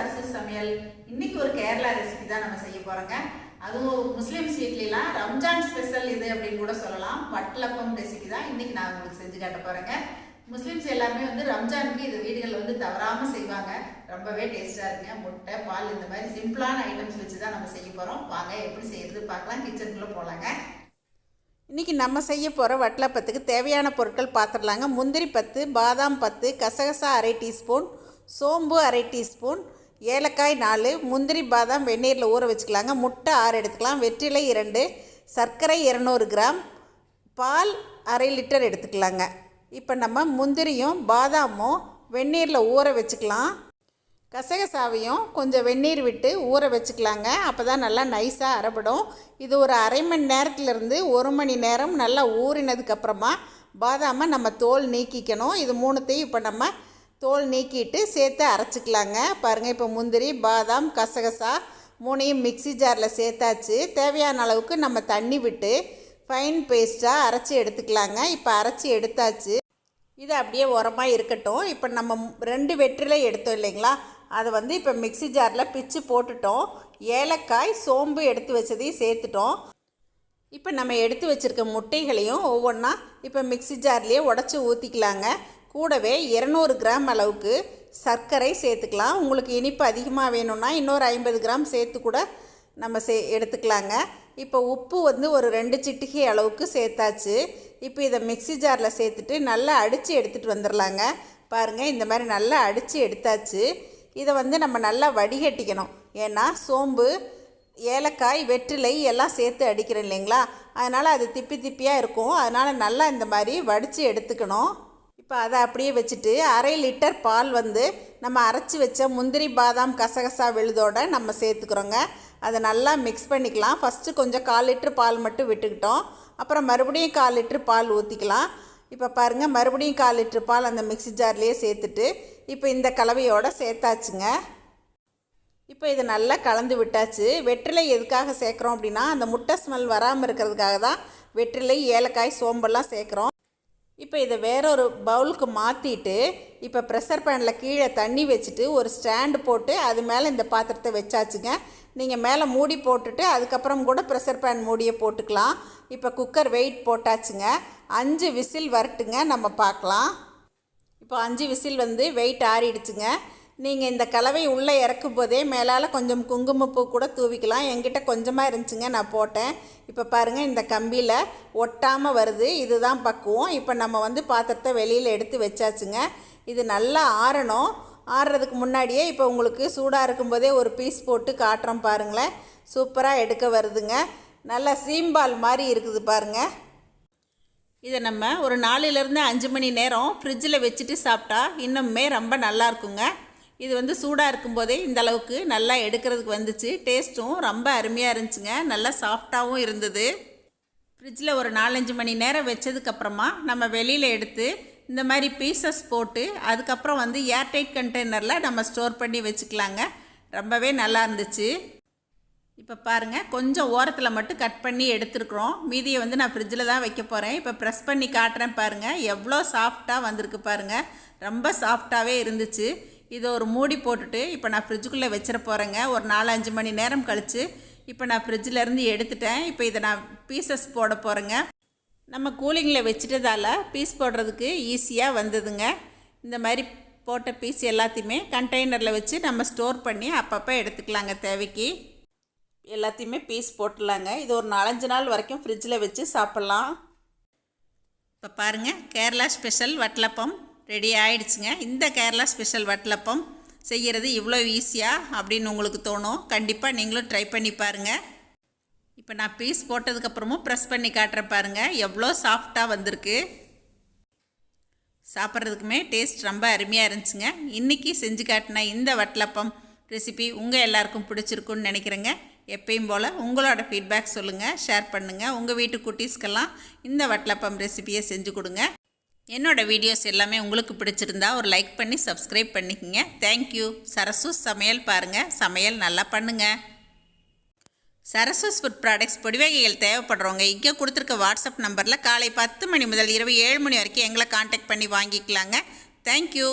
சரசு சமையல். இன்னைக்கு ஒரு கேரளா ரெசிபி தான் நம்ம செய்ய போறோங்க. அதுவும் முஸ்லீம்ஸ் வீட்லாம் ரம்ஜான் ஸ்பெஷல் இது அப்படின்னு கூட சொல்லலாம். வட்டலப்பம் ரெசிபி தான் இன்னைக்கு நான் உங்களுக்கு செஞ்சு காட்ட போறேங்க. முஸ்லீம்ஸ் எல்லாமே வந்து ரம்ஜானுக்கு இது வீடுகள் வந்து தவறாம செய்வாங்க. ரொம்பவே டேஸ்டா இருக்குங்க. முட்டை பால் இந்த மாதிரி சிம்பிளான ஐட்டம்ஸ் வச்சு தான் நம்ம செய்ய போறோம். வாங்க எப்படி செய்யறது பார்க்கலாம். கிச்சனுக்குள்ள போலாங்க. இன்றைக்கி நம்ம செய்ய போகிற வட்டலப்பத்துக்கு தேவையான பொருட்கள் பார்த்துடலாங்க முந்திரி பத்து பாதாம் பத்து கசகசா அரை டீஸ்பூன் சோம்பு அரை டீஸ்பூன் ஏலக்காய் நாலு முந்திரி பாதாம் வெந்நீரில் ஊற வச்சுக்கலாங்க. முட்டை ஆறு எடுத்துக்கலாம். வெற்றிலை இரண்டு சர்க்கரை இரநூறு கிராம் பால் அரை லிட்டர் எடுத்துக்கலாங்க. இப்போ நம்ம முந்திரியும் பாதாமும் வெந்நீரில் ஊற வச்சுக்கலாம். கசகசாவையும் கொஞ்சம் வெந்நீர் விட்டு ஊற வச்சுக்கலாங்க. அப்போ தான் நல்லா நைஸாக அரைப்படும் இது ஒரு அரை மணி நேரத்துலேருந்து ஒரு மணி நேரம் நல்லா ஊறினதுக்கப்புறமா பாதாமை நம்ம தோல் நீக்கிக்கணும். இது மூணுத்தையும் இப்போ நம்ம தோல் நீக்கிட்டு சேர்த்து அரைச்சிக்கலாங்க. பாருங்கள் இப்போ முந்திரி பாதாம் கசகசா மூணையும் மிக்ஸி ஜாரில் சேர்த்தாச்சு. தேவையான அளவுக்கு நம்ம தண்ணி விட்டு ஃபைன் பேஸ்ட்டாக அரைச்சி எடுத்துக்கலாங்க. இப்போ அரைச்சி எடுத்தாச்சு. இது அப்படியே உரமாக இருக்கட்டும். இப்போ நம்ம ரெண்டு வெற்றிலை எடுத்தோம் இல்லைங்களா? அதை வந்து இப்போ மிக்ஸி ஜாரில் பிச்சு போட்டுட்டோம். ஏலக்காய் சோம்பு எடுத்து வச்சதையும் சேர்த்துட்டோம். இப்போ நம்ம எடுத்து வச்சுருக்க முட்டைகளையும் ஒவ்வொன்றா இப்போ மிக்ஸி ஜார்லேயே உடச்சி ஊற்றிக்கலாங்க கூடவே இரநூறு கிராம் அளவுக்கு சர்க்கரை சேர்த்துக்கலாம். உங்களுக்கு இனிப்பு அதிகமாக வேணும்னா இன்னொரு ஐம்பது கிராம் சேர்த்து கூட நம்ம சே எடுத்துக்கலாங்க. இப்போ உப்பு வந்து ஒரு ரெண்டு சிட்டிகை அளவுக்கு சேர்த்தாச்சு. இப்போ இதை மிக்ஸி ஜாரில் சேர்த்துட்டு நல்லா அடித்து எடுத்துகிட்டு வந்துடலாங்க பாருங்கள் இந்த மாதிரி நல்லா அடித்து எடுத்தாச்சு. இதை வந்து நம்ம நல்லா வடிகட்டிக்கணும். ஏன்னா சோம்பு ஏலக்காய் வெற்றிலை எல்லாம் சேர்த்து அடிக்கிறோம் இல்லைங்களா? அதனால் அது திப்பி திப்பியாக இருக்கும். அதனால் நல்லா இந்த மாதிரி வடித்து எடுத்துக்கணும். இப்போ அதை அப்படியே வச்சுட்டு அரை லிட்டர் பால் வந்து நம்ம அரைச்சி வச்ச முந்திரி பாதாம் கசகசா விழுதோட நம்ம சேர்த்துக்கிறோங்க. அதை நல்லா மிக்ஸ் பண்ணிக்கலாம். ஃபஸ்ட்டு கொஞ்சம் கால் லிட்ரு பால் மட்டும் விட்டுக்கிட்டோம். அப்புறம் மறுபடியும் கால் லிட்ரு பால் ஊற்றிக்கலாம் இப்போ பாருங்கள் மறுபடியும் கால் லிட்ரு பால் அந்த மிக்ஸி ஜார்லேயே சேர்த்துட்டு இப்போ இந்த கலவையோட சேர்த்தாச்சுங்க. இப்போ இது நல்லா கலந்து விட்டாச்சு. வெற்றிலை எதுக்காக சேர்க்குறோம் அப்படின்னா அந்த முட்டை ஸ்மெல் வராமல் இருக்கிறதுக்காக தான் வெற்றிலை ஏலக்காய் சோம்பெல்லாம் சேர்க்குறோம். இப்போ இதை வேற ஒரு பவுலுக்கு மாற்றிட்டு இப்போ ப்ரெஷர் பேனில் கீழே தண்ணி வச்சுட்டு ஒரு ஸ்டாண்டு போட்டு அது மேலே இந்த பாத்திரத்தை வச்சாச்சுங்க. நீங்கள் மேலே மூடி போட்டுட்டு அதுக்கப்புறம் கூட ப்ரெஷர் பேன் மூடியை போட்டுக்கலாம். இப்போ குக்கர் வெயிட் போட்டாச்சுங்க. அஞ்சு விசில் வரட்டுங்க நம்ம பார்க்கலாம். இப்போ அஞ்சு விசில் வந்து வெயிட் ஆறிடுச்சுங்க. நீங்கள் இந்த கலவை உள்ளே இறக்கும் போதே மேலால் கொஞ்சம் குங்குமப்பூ கூட தூவிக்கலாம். என்கிட்ட கொஞ்சமாக இருந்துச்சுங்க நான் போட்டேன். இப்போ பாருங்கள் இந்த கம்பியில் ஒட்டாமல் வருது. இதுதான் பக்குவம். இப்போ நம்ம வந்து பாத்திரத்தை வெளியில் எடுத்து வச்சாச்சுங்க. இது நல்லா ஆறணும். ஆறுறதுக்கு முன்னாடியே இப்போ உங்களுக்கு சூடாக இருக்கும்போதே ஒரு பீஸ் போட்டு காட்டுறோம் பாருங்களேன். சூப்பராக எடுக்க வருதுங்க. நல்லா சீம்பால் மாதிரி இருக்குது பாருங்கள் இதை நம்ம ஒரு நாலுலேருந்து அஞ்சு மணி நேரம் ஃப்ரிட்ஜில் வச்சுட்டு சாப்பிட்டா இன்னுமே ரொம்ப நல்லா இருக்குங்க. இது வந்து சூடாக இருக்கும்போதே இந்தளவுக்கு நல்லா எடுக்கிறதுக்கு வந்துச்சு. டேஸ்ட்டும் ரொம்ப அருமையாக இருந்துச்சுங்க. நல்லா சாஃப்டாகவும் இருந்தது. ஃப்ரிட்ஜில் ஒரு நாலஞ்சு மணி நேரம் வச்சதுக்கப்புறமா நம்ம வெளியில் எடுத்து இந்த மாதிரி பீசஸ் போட்டு அதுக்கப்புறம் வந்து ஏர்டைட் கண்டெய்னரில் நம்ம ஸ்டோர் பண்ணி வச்சுக்கலாங்க. ரொம்பவே நல்லா இருந்துச்சு. இப்போ பாருங்கள் கொஞ்சம் ஓரத்தில் மட்டும் கட் பண்ணி எடுத்துருக்குறோம். மீதியை வந்து நான் ஃப்ரிட்ஜில் தான் வைக்க போகிறேன் இப்போ ப்ரெஸ் பண்ணி காட்டுறேன் பாருங்கள் எவ்வளோ சாஃப்டாக வந்திருக்கு பாருங்கள் ரொம்ப சாஃப்டாகவே இருந்துச்சு. இதை ஒரு மூடி போட்டுட்டு இப்போ நான் ஃப்ரிட்ஜுக்குள்ளே வச்சிட போகிறேங்க ஒரு நாலு அஞ்சு மணி நேரம் கழித்து இப்போ நான் ஃப்ரிட்ஜிலேருந்து எடுத்துட்டேன். இப்போ இதை நான் பீசஸ் போட போகிறேங்க நம்ம கூலிங்கில் வச்சுட்டதால பீஸ் போடுறதுக்கு ஈஸியாக வந்ததுங்க. இந்த மாதிரி போட்ட பீஸ் எல்லாத்தையுமே கண்டெய்னரில் வச்சு நம்ம ஸ்டோர் பண்ணி அப்பப்போ எடுத்துக்கலாங்க தேவைக்கு. எல்லாத்தையுமே பீஸ் போட்டுடலாங்க. இது ஒரு நாலஞ்சு நாள் வரைக்கும் ஃப்ரிட்ஜில் வச்சு சாப்பிட்லாம். இப்போ பாருங்கள் கேரளா ஸ்பெஷல் வட்டலப்பம் ரெடி ஆயிடுச்சுங்க. இந்த கேரளா ஸ்பெஷல் வட்டலப்பம் செய்கிறது இவ்வளோ ஈஸியாக அப்படின்னு உங்களுக்கு தோணும். கண்டிப்பாக நீங்களும் ட்ரை பண்ணி பாருங்கள் இப்போ நான் பீஸ் போட்டதுக்கப்புறமும் ப்ரெஸ் பண்ணி காட்டுறேன் பாருங்கள் எவ்வளோ சாஃப்டாக வந்திருக்கு. சாப்பிட்றதுக்குமே டேஸ்ட் ரொம்ப அருமையாக இருந்துச்சுங்க. இன்றைக்கி செஞ்சு காட்டின இந்த வட்டலப்பம் ரெசிபி உங்கள் எல்லாருக்கும் பிடிச்சிருக்குன்னு நினைக்கிறேங்க. எப்பயும் போல் உங்களோட ஃபீட்பேக் சொல்லுங்கள் ஷேர் பண்ணுங்கள் உங்கள் வீட்டு குட்டீஸ்க்கெல்லாம் இந்த வட்டலப்பம் ரெசிபியை செஞ்சு கொடுங்க. என்னோடய வீடியோஸ் எல்லாமே உங்களுக்கு பிடிச்சிருந்தா ஒரு லைக் பண்ணி சப்ஸ்கிரைப் பண்ணிக்கங்க. தேங்க்யூ சரசு சமையல் பாருங்கள் சமையல் நல்லா பண்ணுங்கள் சரஸ்வஸ் ஃபுட் ப்ராடக்ட்ஸ் பொடிவகைகள் தேவைப்படுறவங்க இங்கே கொடுத்துருக்க வாட்ஸ்அப் நம்பரில் காலை பத்து மணி முதல் இரவு ஏழு மணி வரைக்கும் எங்களை காண்டாக்ட் பண்ணி வாங்கிக்கலாங்க. தேங்க்யூ